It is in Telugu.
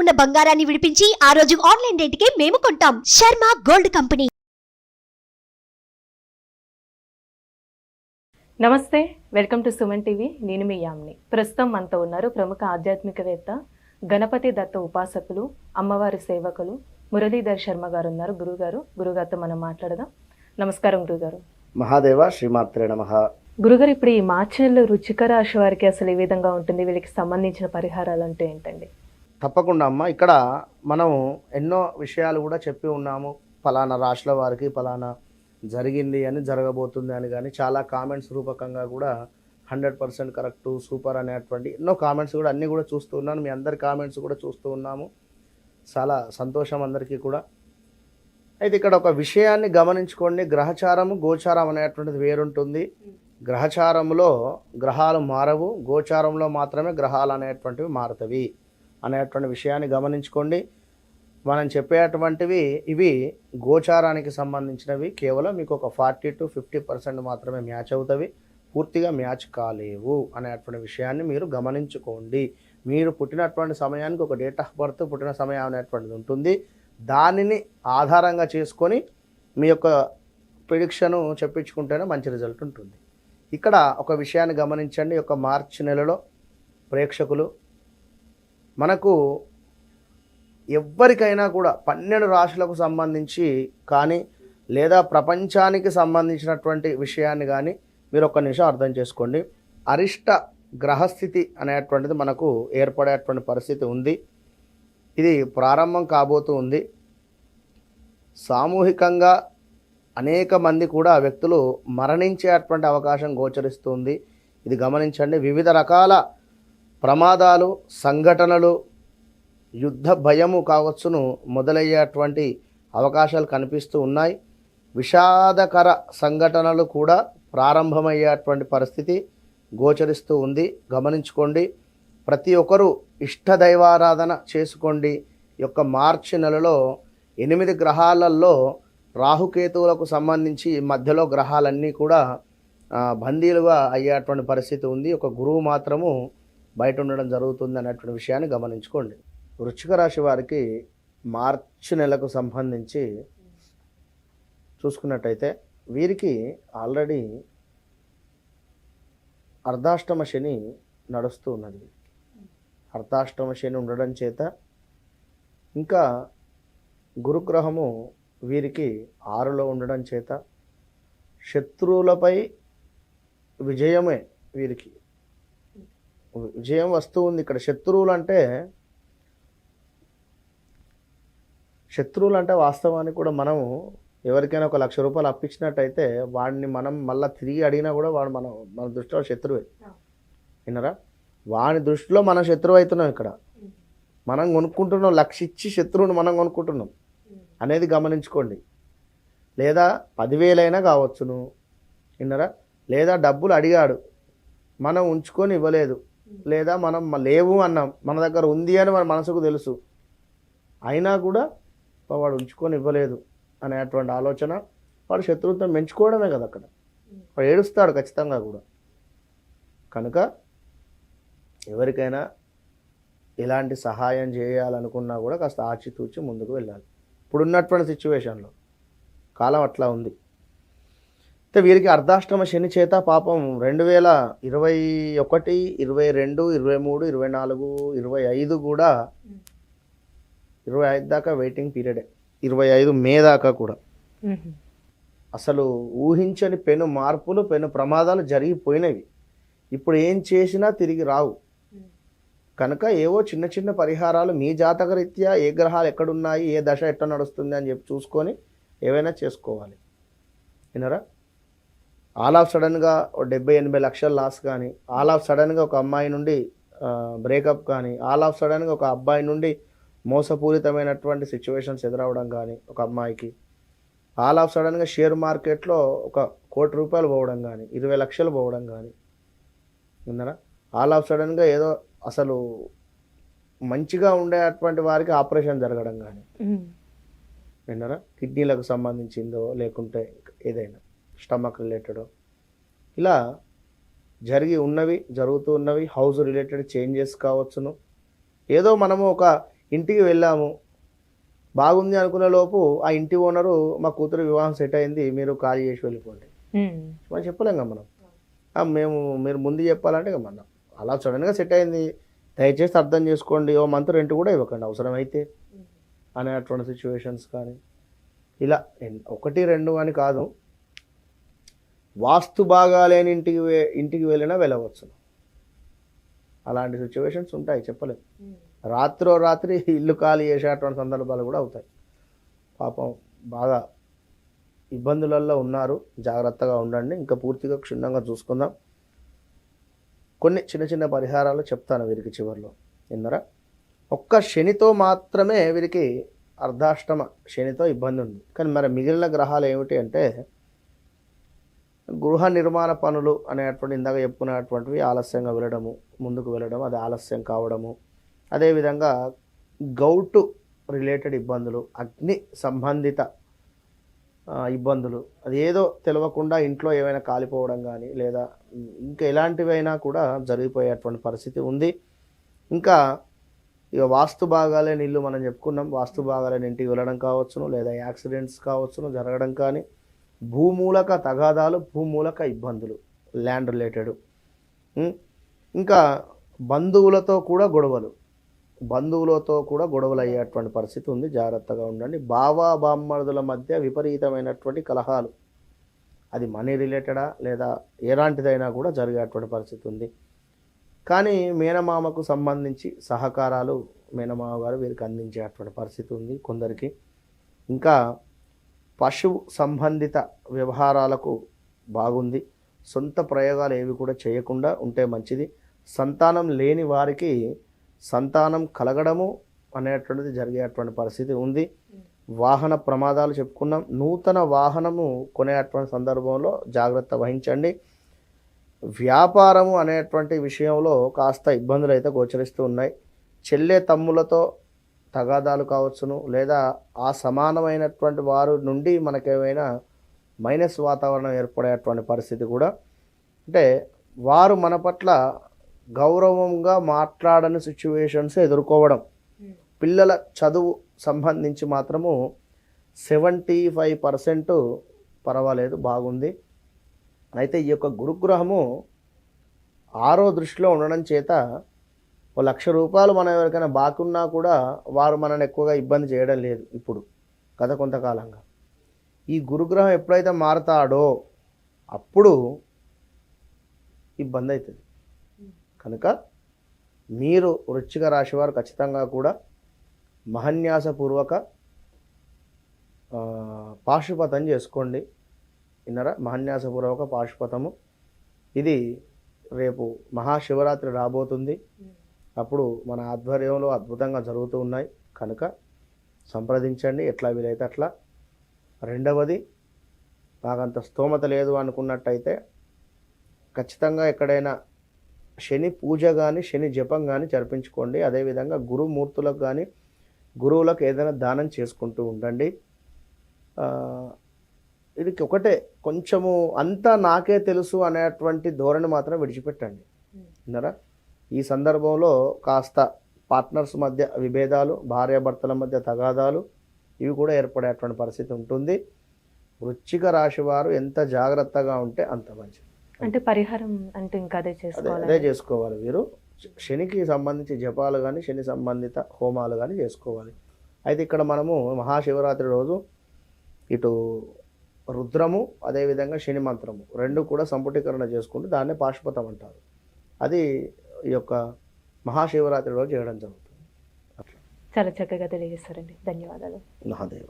ఉన్న బంగారాన్ని విడిపించి ఆ రోజు ఆన్లైన్ రేటుకే మేము కొంటాం. Sharma gold company. నమస్తే వెల్కమ్ టు సుమన్ టీవీ. నేను మీ యామ్ని. ప్రస్తుతం మనతో ఉన్నారు ప్రముఖ ఆధ్యాత్మికవేత్త గణపతి దత్త ఉపాసకులు అమ్మవారి సేవకులు మురళీధర్ శర్మ గారు ఉన్నారు. గురుగారు గురుగారితో మనం మాట్లాడదాం. నమస్కారం గురుగారు. మహాదేవ శ్రీమాత్రే నమ. గురుగారు ఇప్పుడు ఈ మార్చి నెలలో రుచిక రాశి వారికి అసలు ఏ విధంగా ఉంటుంది? వీళ్ళకి సంబంధించిన పరిహారాలు అంటే ఏంటండి? తప్పకుండా అమ్మ. ఇక్కడ మనం ఎన్నో విషయాలు కూడా చెప్పి ఉన్నాము. ఫలానా రాష్ట్ర వారికి ఫలానా జరిగింది అని జరగబోతుంది అని కానీ చాలా కామెంట్స్ రూపకంగా కూడా హండ్రెడ్ పర్సెంట్ కరెక్ట్ సూపర్ అనేటువంటి ఎన్నో కామెంట్స్ కూడా అన్నీ కూడా చూస్తూ ఉన్నాను. మీ అందరి కామెంట్స్ కూడా చూస్తూ ఉన్నాము. చాలా సంతోషం అందరికీ కూడా. అయితే ఇక్కడ ఒక విషయాన్ని గమనించుకోండి. గ్రహచారము గోచారం అనేటువంటిది వేరుంటుంది. గ్రహచారంలో గ్రహాలు మారవు. గోచారంలో మాత్రమే గ్రహాలు అనేటువంటివి మారుతవి. అనేటువంటి విషయాన్ని గమనించుకోండి. మనం చెప్పేటువంటివి ఇవి గోచారానికి సంబంధించినవి. కేవలం మీకు ఒక ఫార్టీ టు ఫిఫ్టీ పర్సెంట్ మాత్రమే మ్యాచ్ అవుతవి. పూర్తిగా మ్యాచ్ కాలేవు అనేటువంటి విషయాన్ని మీరు గమనించుకోండి. మీరు పుట్టినటువంటి సమయానికి ఒక డేట్ ఆఫ్ బర్త్ పుట్టిన సమయం అనేటువంటిది ఉంటుంది. దానిని ఆధారంగా చేసుకొని మీ యొక్క ప్రిడిక్షను చెప్పించుకుంటేనే మంచి రిజల్ట్ ఉంటుంది. ఇక్కడ ఒక విషయాన్ని గమనించండి. ఈ యొక్క మార్చి నెలలో ప్రేక్షకులు మనకు ఎవ్వరికైనా కూడా పన్నెండు రాశులకు సంబంధించి కానీ లేదా ప్రపంచానికి సంబంధించినటువంటి విషయాన్ని కానీ మీరు ఒక్క నిమిషం అర్థం చేసుకోండి. అరిష్ట గ్రహస్థితి అనేటువంటిది మనకు ఏర్పడేటువంటి పరిస్థితి ఉంది. ఇది ప్రారంభం కాబోతూ ఉంది. సామూహికంగా అనేక మంది కూడా వ్యక్తులు మరణించేటువంటి అవకాశం గోచరిస్తుంది ఇది గమనించండి. వివిధ రకాల ప్రమాదాలు సంఘటనలు యుద్ధ భయము కావచ్చును మొదలయ్యేటువంటి అవకాశాలు కనిపిస్తూ ఉన్నాయి. విషాదకర సంఘటనలు కూడా ప్రారంభమయ్యేటువంటి పరిస్థితి గోచరిస్తూ ఉంది. గమనించుకోండి ప్రతి ఒక్కరూ ఇష్ట దైవారాధన చేసుకోండి. యొక్క మార్చి నెలలో ఎనిమిది గ్రహాలలో రాహుకేతువులకు సంబంధించి మధ్యలో గ్రహాలన్నీ కూడా బందీలుగా అయ్యేటువంటి పరిస్థితి ఉంది. ఒక గురువు మాత్రము బయట ఉండడం జరుగుతుంది అనేటువంటి విషయాన్ని గమనించుకోండి. వృశ్చిక రాశి వారికి మార్చి నెలకు సంబంధించి చూసుకున్నట్టయితే వీరికి ఆల్రెడీ అర్ధాష్టమ శని నడుస్తూ ఉన్నది. అర్ధాష్టమ శని ఉండడం చేత ఇంకా గురుగ్రహము వీరికి ఆరులో ఉండడం చేత శత్రువులపై విజయమే వీరికి. విజయం వస్తూ ఉంది. ఇక్కడ శత్రువులు అంటే శత్రువులు అంటే వాస్తవానికి కూడా మనము ఎవరికైనా ఒక లక్ష రూపాయలు అప్పించినట్టయితే వాడిని మనం మళ్ళీ తిరిగి అడిగినా కూడా వాడు మనం మన దృష్టిలో శత్రువే. విన్నారా? వాడి దృష్టిలో మనం శత్రువు అవుతున్నాం ఇక్కడ. మనం కొనుక్కుంటున్నాం. లక్ష ఇచ్చి శత్రువుని మనం కొనుక్కుంటున్నాం. అనేది గమనించుకోండి. లేదా పదివేలైనా కావచ్చును. విన్నారా? లేదా డబ్బులు అడిగాడు. మనం ఉంచుకొని ఇవ్వలేదు. లేదా మనం లేవు అన్నాం మన దగ్గర ఉంది అని మన మనసుకు తెలుసు. అయినా కూడా వాడు ఉంచుకొని ఇవ్వలేదు అనేటువంటి ఆలోచన వాడు శత్రుత్వం పెంచుకోవడమే కదా అక్కడ. వాడు ఏడుస్తాడు ఖచ్చితంగా కూడా. కనుక ఎవరికైనా ఎలాంటి సహాయం చేయాలనుకున్నా కూడా కాస్త ఆచితూచి ముందుకు వెళ్ళాలి. ఇప్పుడున్నటువంటి సిచ్యువేషన్లో కాలం అట్లా ఉంది. అయితే వీరికి అర్ధాష్టమ శని చేత పాపం రెండు వేల ఇరవై ఒకటి ఇరవై రెండు ఇరవై మూడు ఇరవై నాలుగు ఇరవై ఐదు కూడా ఇరవై ఐదు దాకా వెయిటింగ్ పీరియడే. ఇరవై ఐదు మే దాకా కూడా. అసలు ఊహించని పెను మార్పులు పెను ప్రమాదాలు జరిగిపోయినవి. ఇప్పుడు ఏం చేసినా తిరిగి రావు. కనుక ఏవో చిన్న చిన్న పరిహారాలు మీ జాతక రీత్యా ఏ గ్రహాలు ఎక్కడున్నాయి ఏ దశ ఎట్లా నడుస్తుంది అని చెప్పి చూసుకొని ఏవైనా చేసుకోవాలి. వినరా? ఆల్ ఆఫ్ సడన్గా ఓ డెబ్బై ఎనభై లక్షల లాస్ కానీ ఆల్ ఆఫ్ సడన్గా ఒక అమ్మాయి నుండి బ్రేకప్ కానీ ఆల్ ఆఫ్ సడన్గా ఒక అబ్బాయి నుండి మోసపూరితమైనటువంటి సిచ్యువేషన్స్ ఎదురవడం కానీ ఒక అమ్మాయికి ఆల్ ఆఫ్ సడన్గా షేర్ మార్కెట్లో ఒక కోటి రూపాయలు పోవడం కానీ ఇరవై లక్షలు పోవడం కానీ విన్నారా? ఆల్ ఆఫ్ సడన్గా ఏదో అసలు మంచిగా ఉండేటువంటి వారికి ఆపరేషన్ జరగడం కానీ విన్నారా? కిడ్నీలకు సంబంధించిందో లేకుంటే ఏదైనా. Stomach related. ఇలా జరిగి ఉన్నవి జరుగుతూ ఉన్నవి హౌస్ రిలేటెడ్ చేంజెస్ కావచ్చును. ఏదో మనము ఒక ఇంటికి వెళ్ళాము. బాగుంది అనుకునే లోపు ఆ ఇంటి ఓనరు మా కూతురు వివాహం సెట్ అయింది మీరు ఖాళీ చేసి వెళ్ళిపోండి. మనం చెప్పలేం కదా మనం. మేము మీరు ముందు చెప్పాలంటే మనం అలా సడన్గా సెట్ అయింది. దయచేసి అర్థం చేసుకోండి ఓ మంత్ రెంట్ కూడా ఇవ్వకండి అవసరమైతే అనేటువంటి సిచ్యువేషన్స్ కానీ. ఇలా ఒకటి రెండు అని కాదు. వాస్తు బాగాలేని ఇంటికి ఇంటికి వెళ్ళినా వెళ్ళవచ్చు. అలాంటి సిచ్యువేషన్స్ ఉంటాయి చెప్పలేం. రాత్రో రాత్రి ఇల్లు ఖాళీ చేసేటువంటి సందర్భాలు కూడా అవుతాయి. పాపం బాగా ఇబ్బందులలో ఉన్నారు. జాగ్రత్తగా ఉండండి. ఇంకా పూర్తిగా క్షుణ్ణంగా చూసుకుందాం. కొన్ని చిన్న చిన్న పరిహారాలు చెప్తాను వీరికి చివరిలో. విన్నరా? ఒక్క శనితో మాత్రమే వీరికి అర్ధాష్టమ శనితో ఇబ్బంది ఉంది. కానీ మరి మిగిలిన గ్రహాలు ఏమిటి అంటే గృహ నిర్మాణ పనులు అనేటువంటి ఇందాక చెప్పుకునేటువంటివి ఆలస్యంగా వెళ్ళడము ముందుకు వెళ్ళడం అది ఆలస్యం కావడము. అదేవిధంగా గౌటు రిలేటెడ్ ఇబ్బందులు అగ్ని సంబంధిత ఇబ్బందులు. అది ఏదో తెలియకుండా ఇంట్లో ఏమైనా కాలిపోవడం కానీ లేదా ఇంకా ఎలాంటివైనా కూడా జరిగిపోయేటువంటి పరిస్థితి ఉంది. ఇంకా ఇక వాస్తు భాగాలే ఇల్లు మనం చెప్పుకున్నాం. వాస్తు భాగాలని ఇంటికి వెళ్ళడం కావచ్చును లేదా యాక్సిడెంట్స్ కావచ్చును జరగడం కానీ భూమూలక తగాదాలు భూమూలక ఇబ్బందులు ల్యాండ్ రిలేటెడ్. ఇంకా బంధువులతో కూడా గొడవలు. బంధువులతో కూడా గొడవలు అయ్యేటువంటి పరిస్థితి ఉంది. జాగ్రత్తగా ఉండండి. బావా బామ్మరుదుల మధ్య విపరీతమైనటువంటి కలహాలు. అది మనీ రిలేటెడా లేదా ఎలాంటిదైనా కూడా జరిగేటువంటి పరిస్థితి ఉంది. కానీ మేనమామకు సంబంధించి సహకారాలు మేనమామ గారు వీరికి అందించేటువంటి పరిస్థితి ఉంది కొందరికి. ఇంకా పశువు సంబంధిత వ్యవహారాలకు బాగుంది. సొంత ప్రయోగాలు ఏవి కూడా చేయకుండా ఉంటే మంచిది. సంతానం లేని వారికి సంతానం కలగడము అనేటువంటిది జరిగేటువంటి పరిస్థితి ఉంది. వాహన ప్రమాదాలు చెప్పుకున్నాం. నూతన వాహనము కొనేటువంటి సందర్భంలో జాగ్రత్త వహించండి. వ్యాపారము అనేటువంటి విషయంలో కాస్త ఇబ్బందులు అయితే గోచరిస్తూ ఉన్నాయి. చెల్లె తమ్ములతో తగాదాలు కావచ్చును లేదా ఆ సమానమైనటువంటి వారు నుండి మనకేమైనా మైనస్ వాతావరణం ఏర్పడేటువంటి పరిస్థితి కూడా. అంటే వారు మన పట్ల గౌరవంగా మాట్లాడని సిచ్యువేషన్స్ ఎదుర్కోవడం. పిల్లల చదువు సంబంధించి మాత్రము సెవెంటీ ఫైవ్ పర్సెంట్ పర్వాలేదు బాగుంది. అయితే ఈ యొక్క గురుగ్రహము ఆరో దృష్టిలో ఉండడం చేత ఓ లక్ష రూపాయలు మనం ఎవరికైనా బాకున్నా కూడా వారు మనల్ని ఎక్కువగా ఇబ్బంది చేయడం లేదు ఇప్పుడు గత కొంతకాలంగా. ఈ గురుగ్రహం ఎప్పుడైతే మారతాడో అప్పుడు ఇబ్బంది అవుతుంది కనుక మీరు వృచ్చిక రాశి వారు ఖచ్చితంగా కూడా మహన్యాసపూర్వక పాశుపతం చేసుకోండి. విన్నారా? మహన్యాసపూర్వక పాశుపతము. ఇది రేపు మహాశివరాత్రి రాబోతుంది. అప్పుడు మన ఆధ్వర్యంలో అద్భుతంగా జరుగుతూ ఉన్నాయి. కనుక సంప్రదించండి. ఎట్లా వీలైతే అట్లా. రెండవది నాకంత స్తోమత లేదు అనుకున్నట్టయితే ఖచ్చితంగా ఎక్కడైనా శని పూజ కానీ శని జపం కానీ జరిపించుకోండి. అదేవిధంగా గురుమూర్తులకు కానీ గురువులకు ఏదైనా దానం చేసుకుంటూ ఉండండి. ఇది ఒకటే కొంచెము అంతా నాకే తెలుసు అనేటువంటి ధోరణి మాత్రం విడిచిపెట్టండి. విన్నారా? ఈ సందర్భంలో కాస్త పార్ట్నర్స్ మధ్య విభేదాలు భార్యాభర్తల మధ్య తగాదాలు ఇవి కూడా ఏర్పడేటువంటి పరిస్థితి ఉంటుంది. వృశ్చిక రాశి వారు ఎంత జాగ్రత్తగా ఉంటే అంత మంచిది. అంటే పరిహారం అంటే ఇంకా అదే చేసుకోవాలి. అదే చేసుకోవాలి వీరు. శనికి సంబంధించి జపాలు కానీ శని సంబంధిత హోమాలు కానీ చేసుకోవాలి. అయితే ఇక్కడ మనము మహాశివరాత్రి రోజు ఇటు రుద్రము అదేవిధంగా శని మంత్రము రెండు కూడా సంపుటీకరణ చేసుకుంటూ దాన్నే పాశుపతం అంటారు. అది ఈ యొక్క మహాశివరాత్రి రోజు చేయడం జరుగుతుంది. చాలా చక్కగా తెలియజేస్తారండి ధన్యవాదాలు. మహాదేవ.